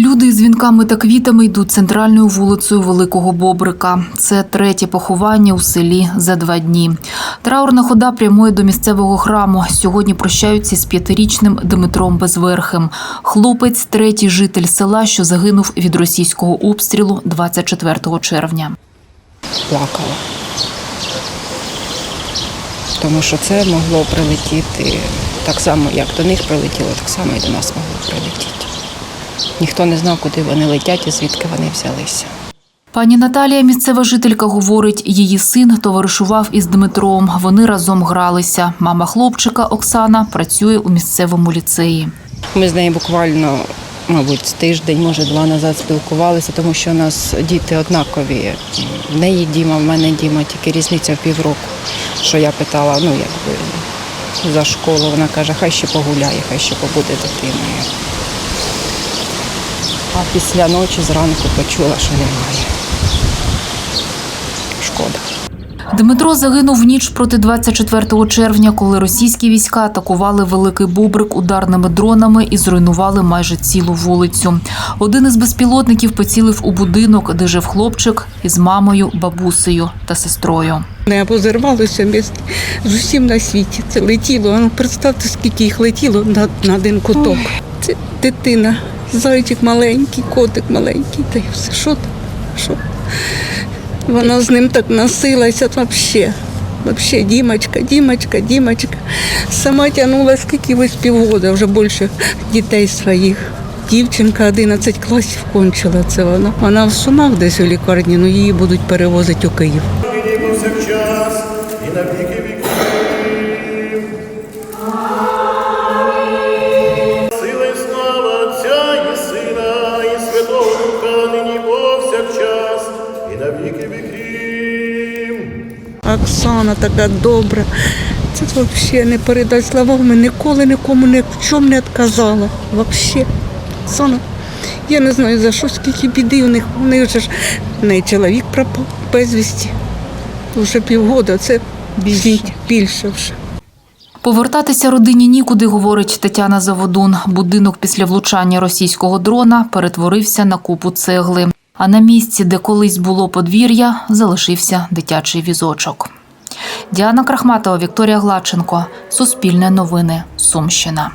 Люди з вінками та квітами йдуть центральною вулицею Великого Бобрика. Це третє поховання у селі за два дні. Траурна хода прямує до місцевого храму. Сьогодні прощаються з п'ятирічним Дмитром Безверхим. Хлопець третій житель села, що загинув від російського обстрілу 24 червня. плакала. Тому що це могло прилетіти так само, як до них прилетіло, так само і до нас могло прилетіти. Ніхто не знав, куди вони летять і звідки вони взялися. Пані Наталія, місцева жителька, говорить, її син товаришував із Дмитром. Вони разом гралися. Мама хлопчика Оксана працює у місцевому ліцеї. Ми з нею буквально, мабуть, тиждень, може, два назад спілкувалися, тому що у нас діти однакові. В неї Діма, в мене Діма, тільки різниця в півроку. Що я питала, ну якби за школу, вона каже, хай ще погуляє, хай ще побуде дитиною. А після ночі зранку почула, що немає. Шкода. Дмитро загинув в ніч проти 24 червня, коли російські війська атакували Великий Бобрик ударними дронами і зруйнували майже цілу вулицю. Один із безпілотників поцілив у будинок, де жив хлопчик із мамою, бабусею та сестрою. Небо зірвалося з усім на світі. Це летіло. Ну, представте, скільки їх летіло на, на один куток. Це дитина, зайчик маленький, котик маленький, та й все. Що там? Що? Вона з ним так носилася взагалі. Взагалі, Дімочка, Дімочка, Дімочка. Сама тягнула скільки ось півгода, вже більше дітей своїх. Дівчинка 11 класів кончила це вона. Вона в Сумах десь у лікарні, але її будуть перевозити у Київ. і Оксана така добра. Це взагалі не передай словами, ніколи нікому ні в чому не відказала. Взагалі. Оксана, я не знаю за що, скільки біди у них. У них вже ж в неї чоловік пропав безвісті. Вже півгода, це більше, більше вже. Повертатися родині нікуди, говорить Тетяна Заводун. Будинок після влучання російського дрона перетворився на купу цегли. А на місці, де колись було подвір'я, залишився дитячий візочок. Діана Крахматова, Вікторія Гладченко. Суспільне новини. Сумщина.